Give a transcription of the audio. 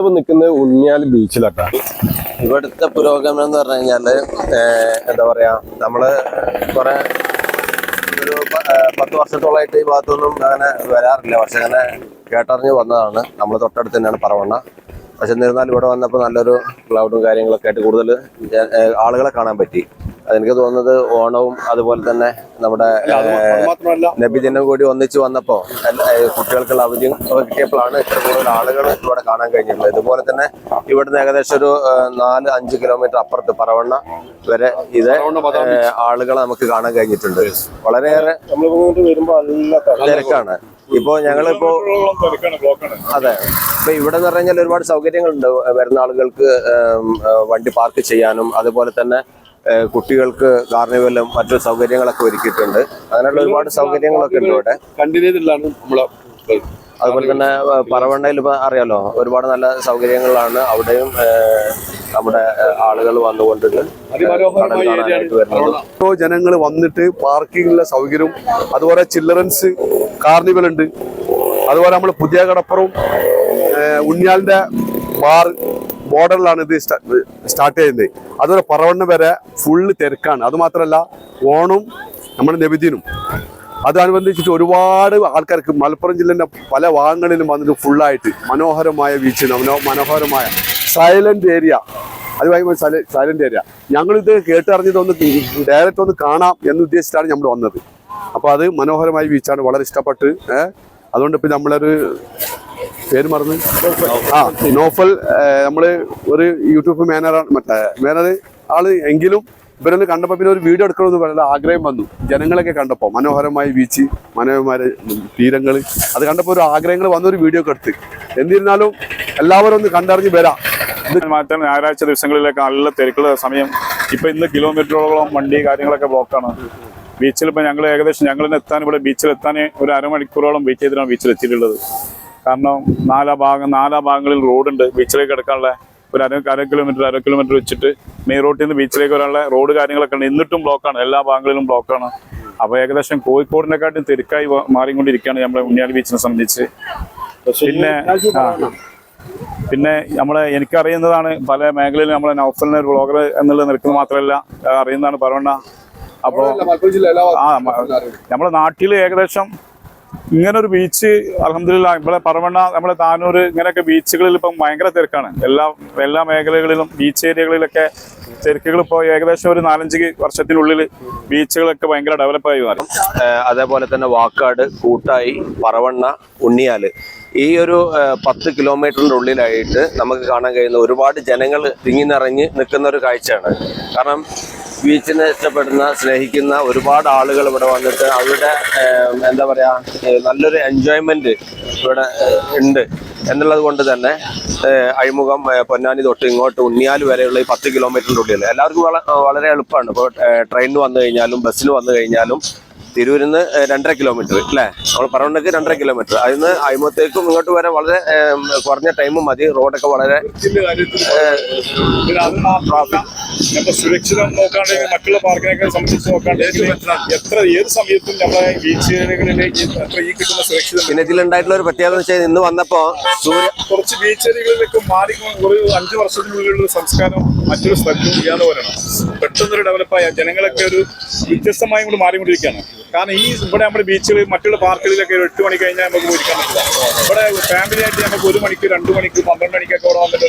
ഇപ്പൊ നിൽക്കുന്നത് ഉണ്ണിയാൽ ബീച്ചിലാട്ടാ ഇവിടുത്തെ പുരോഗമനം എന്ന് പറഞ്ഞു കഴിഞ്ഞാൽ എന്താ പറയാ നമ്മൾ കുറെ ഒരു പത്ത് വർഷത്തോളമായിട്ട് ഈ ഭാഗത്തൊന്നും അങ്ങനെ വരാറില്ല. പക്ഷെ അങ്ങനെ കേട്ടറിഞ്ഞ് വന്നതാണ്. നമ്മൾ തൊട്ടടുത്ത് തന്നെയാണ് പറവണ്ണ. പക്ഷെ എന്നിരുന്നാലും ഇവിടെ വന്നപ്പോൾ നല്ലൊരു ക്ലൗഡും കാര്യങ്ങളൊക്കെ ആയിട്ട് കൂടുതൽ ആളുകളെ കാണാൻ പറ്റി. അതെനിക്ക് തോന്നുന്നത് ഓണവും അതുപോലെ തന്നെ നമ്മുടെ നബിദിനം കൂടി ഒന്നിച്ചു വന്നപ്പോ കുട്ടികൾക്കുള്ള അവധിയും ഒക്കെ കിട്ടിയപ്പോഴാണ് ഇത്ര കൂടുതൽ ആളുകൾ ഇവിടെ കാണാൻ കഴിഞ്ഞിട്ടുള്ളത് ഇതുപോലെ തന്നെ ഇവിടുന്ന് ഏകദേശം ഒരു നാല് അഞ്ച് കിലോമീറ്റർ അപ്പുറത്ത് പറവണ്ണ വരെ ഇത് ആളുകളെ നമുക്ക് കാണാൻ കഴിഞ്ഞിട്ടുണ്ട്. വളരെയേറെ നമ്മൾ ഇങ്ങോട്ട് വരുമ്പോ നല്ല തിരക്കാണ്. ഇപ്പോ ഞങ്ങളിപ്പോ അതെ. ഇപ്പൊ ഇവിടെ എന്ന് പറഞ്ഞാൽ ഒരുപാട് സൗകര്യങ്ങളുണ്ട്. വരുന്ന ആളുകൾക്ക് വണ്ടി പാർക്ക് ചെയ്യാനും അതുപോലെ തന്നെ കുട്ടികൾക്ക് കാർണിവലും മറ്റു സൗകര്യങ്ങളൊക്കെ ഒരുക്കിയിട്ടുണ്ട്. അങ്ങനെയുള്ള ഒരുപാട് സൗകര്യങ്ങളൊക്കെ ഉണ്ട് ഇവിടെ. നമ്മളെ അതുപോലെ തന്നെ പറവണ്ണയിൽ ഇപ്പൊ അറിയാലോ ഒരുപാട് നല്ല സൗകര്യങ്ങളാണ് അവിടെയും നമ്മുടെ ആളുകൾ വന്നുകൊണ്ടിട്ട് ജനങ്ങൾ വന്നിട്ട് പാർക്കിങ്ങിലെ സൗകര്യവും അതുപോലെ ചിൽഡ്രൻസ് കാർണിവൽ ഉണ്ട് അതുപോലെ നമ്മൾ പുതിയ കടപ്പുറവും ഉണ്ണിയാലിന്റെ ബാർ ബോർഡറിലാണ് ഇത് സ്റ്റാർട്ട് ചെയ്യുന്നത്. അതുപോലെ പറവണ്ണ വരെ ഫുള്ള് തിരക്കാണ്. അതുമാത്രമല്ല ഓണും നമ്മുടെ നബിദിനും. അതനുബന്ധിച്ചിട്ട് ഒരുപാട് ആൾക്കാർക്ക് മലപ്പുറം ജില്ലേന്റെ പല ഭാഗങ്ങളിലും വന്നിട്ട് ഫുള്ളായിട്ട് മനോഹരമായ മനോ മനോഹരമായ സൈലന്റ് ഏരിയ അതുമായി സൈലന്റ് ഏരിയ ഞങ്ങളിത് കേട്ടറിഞ്ഞതൊന്ന് ഡയറക്റ്റ് ഒന്ന് കാണാം എന്ന് ഉദ്ദേശിച്ചിട്ടാണ് നമ്മൾ വന്നത്. അപ്പോൾ അത് മനോഹരമായ ബീച്ചാണ് വളരെ ഇഷ്ടപ്പെട്ട് അതുകൊണ്ട് ഇപ്പൊ നമ്മളൊരു പേര് മറന്ന്. ആ നോഫൽ നമ്മൾ ഒരു യൂട്യൂബ് മാനറാണ് മറ്റേ മാനർ ആൾ എങ്കിലും ഇവരൊന്ന് കണ്ടപ്പോൾ പിന്നെ ഒരു വീഡിയോ എടുക്കണമെന്ന് പറയുന്ന ആഗ്രഹം വന്നു. ജനങ്ങളൊക്കെ കണ്ടപ്പോൾ മനോഹരമായ ബീച്ച് മനോഹരമായ തീരങ്ങൾ അത് കണ്ടപ്പോൾ ഒരു ആഗ്രഹങ്ങൾ വന്നൊരു വീഡിയോ ഒക്കെ എടുത്ത്. എന്നിരുന്നാലും എല്ലാവരും ഒന്ന് കണ്ടറിഞ്ഞ് വരാം. മാറ്റാൻ ഞായറാഴ്ച ദിവസങ്ങളിലൊക്കെ നല്ല തിരക്കുള്ള സമയം. ഇപ്പൊ ഇന്ന് കിലോമീറ്ററോളം വണ്ടി കാര്യങ്ങളൊക്കെ ബ്ലോക്കാണ് ബീച്ചിൽ ഇപ്പോൾ ഞങ്ങൾ ഏകദേശം ഞങ്ങൾ എത്താൻ ഇവിടെ ബീച്ചിൽ എത്താൻ ഒരു അരമണിക്കൂറോളം വെയിറ്റ് ചെയ്തിട്ടാണ് ബീച്ചിൽ എത്തിയിട്ടുള്ളത് കാരണം നാലാ ഭാഗം നാലാ ഭാഗങ്ങളിൽ റോഡുണ്ട്. ബീച്ചിലേക്ക് എടുക്കാനുള്ള ഒരു അര അര കിലോമീറ്റർ അര കിലോമീറ്റർ വെച്ചിട്ട് മെയിൻ റോഡിൽ നിന്ന് ബീച്ചിലേക്ക് വരാനുള്ള റോഡ് കാര്യങ്ങളൊക്കെ ഉണ്ട്. എന്നിട്ടും ബ്ലോക്കാണ് എല്ലാ ഭാഗങ്ങളിലും ബ്ലോക്കാണ് അപ്പോൾ ഏകദേശം കോഴിക്കോടിനെക്കാട്ടും തിരക്കായി മാറിക്കൊണ്ടിരിക്കുകയാണ് നമ്മുടെ ഉണ്ണിയാൽ ബീച്ചിനെ സംബന്ധിച്ച്. പിന്നെ പിന്നെ നമ്മളെ എനിക്കറിയുന്നതാണ് പല മേഖലയിലും നമ്മളെ നൗഫലിനെ ഒരു ബ്ലോഗർ എന്നുള്ളത് നിൽക്കുന്നത് മാത്രമല്ല അറിയുന്നതാണ് പറവണ്ണ. അപ്പോൾ ആ നമ്മുടെ നാട്ടിൽ ഏകദേശം ഇങ്ങനെ ഒരു ബീച്ച് അലഹമില്ല ഇവിടെ പറവണ്ണ നമ്മുടെ താനൂര് ഇങ്ങനെയൊക്കെ ബീച്ചുകളിൽ ഇപ്പം ഭയങ്കര തിരക്കാണ്. എല്ലാ എല്ലാ മേഖലകളിലും ബീച്ച് ഏരിയകളിലൊക്കെ തിരക്കുകൾ ഇപ്പോൾ ഏകദേശം ഒരു നാലഞ്ച് വർഷത്തിനുള്ളിൽ ബീച്ചുകളൊക്കെ ഭയങ്കര ഡെവലപ്പായി മാറും. അതേപോലെ തന്നെ വാക്കാട് കൂട്ടായി പറവണ്ണ ഉണ്ണിയാൽ. ഈ ഒരു പത്ത് കിലോമീറ്ററിന്റെ ഉള്ളിലായിട്ട് നമുക്ക് കാണാൻ കഴിയുന്ന ഒരുപാട് ജനങ്ങൾ തിങ്ങി നിറഞ്ഞ് നിൽക്കുന്ന ഒരു കാഴ്ചയാണ്. കാരണം ബീച്ചിനെ ഇഷ്ടപ്പെടുന്ന സ്നേഹിക്കുന്ന ഒരുപാട് ആളുകൾ ഇവിടെ വന്നിട്ട് അവരുടെ എന്താ പറയുക നല്ലൊരു എൻജോയ്മെന്റ് ഇവിടെ ഉണ്ട്. എന്നുള്ളത് കൊണ്ട് തന്നെ അഴിമുഖം പൊന്നാനി തൊട്ട് ഇങ്ങോട്ട് ഉണ്ണിയാൽ വരെയുള്ള ഈ പത്ത് കിലോമീറ്ററിന്റെ ഉള്ളിൽ എല്ലാവർക്കും വളരെ എളുപ്പമാണ്. ഇപ്പോൾ ട്രെയിനിന് വന്നു കഴിഞ്ഞാലും ബസ്സിന് വന്നു കഴിഞ്ഞാലും തിരൂരിൽ നിന്ന് രണ്ടര കിലോമീറ്റർ അല്ലേ നമ്മൾ പറവണ്ണക്ക് രണ്ടര കിലോമീറ്റർ അതിന് അയിമത്തേക്കും ഇങ്ങോട്ട് വരെ വളരെ കുറഞ്ഞ ടൈം മതി. റോഡൊക്കെ വളരെ സുരക്ഷിതം നോക്കാണ്ടെങ്കിൽ മറ്റുള്ള പാർക്കിനൊക്കെ സംബന്ധിച്ച് നോക്കാണ്ടെങ്കിൽ എത്ര ഏത് സമയത്തും നമ്മളെ ബീച്ചുകളിലേക്ക് ഈ കിട്ടുന്ന സുരക്ഷിതം പിന്നെ ഇതിലുണ്ടായിട്ടുള്ള ഒരു പ്രത്യേകത എന്ന് വെച്ചാൽ ഇന്ന് വന്നപ്പോ സൂര്യ കുറച്ച് ബീച്ചേരികളിലേക്ക് മാറി ഒരു അഞ്ചു വർഷത്തിനുള്ളിലുള്ള സംസ്കാരം മറ്റൊരു സ്ഥലത്തും ഇല്ലാതെ വരണം. പെട്ടെന്നൊരു ഡെവലപ്പായ ജനങ്ങളൊക്കെ ഒരു വ്യത്യസ്തമായി കൂടി മാറിക്കൊണ്ടിരിക്കുകയാണ്. കാരണം ഈ ഇവിടെ നമ്മുടെ ബീച്ചുകൾ മറ്റുള്ള പാർക്കുകളിലൊക്കെ ഒരു എട്ട് മണി കഴിഞ്ഞാൽ നമുക്ക് പോയിരിക്കാൻ പറ്റില്ല. ഇവിടെ ഫാമിലി ആയിട്ട് നമുക്ക് ഒരു മണിക്ക് രണ്ട് മണിക്ക് പന്ത്രണ്ട് മണിക്കൊക്കെ ഇവിടെ വന്നിട്ട്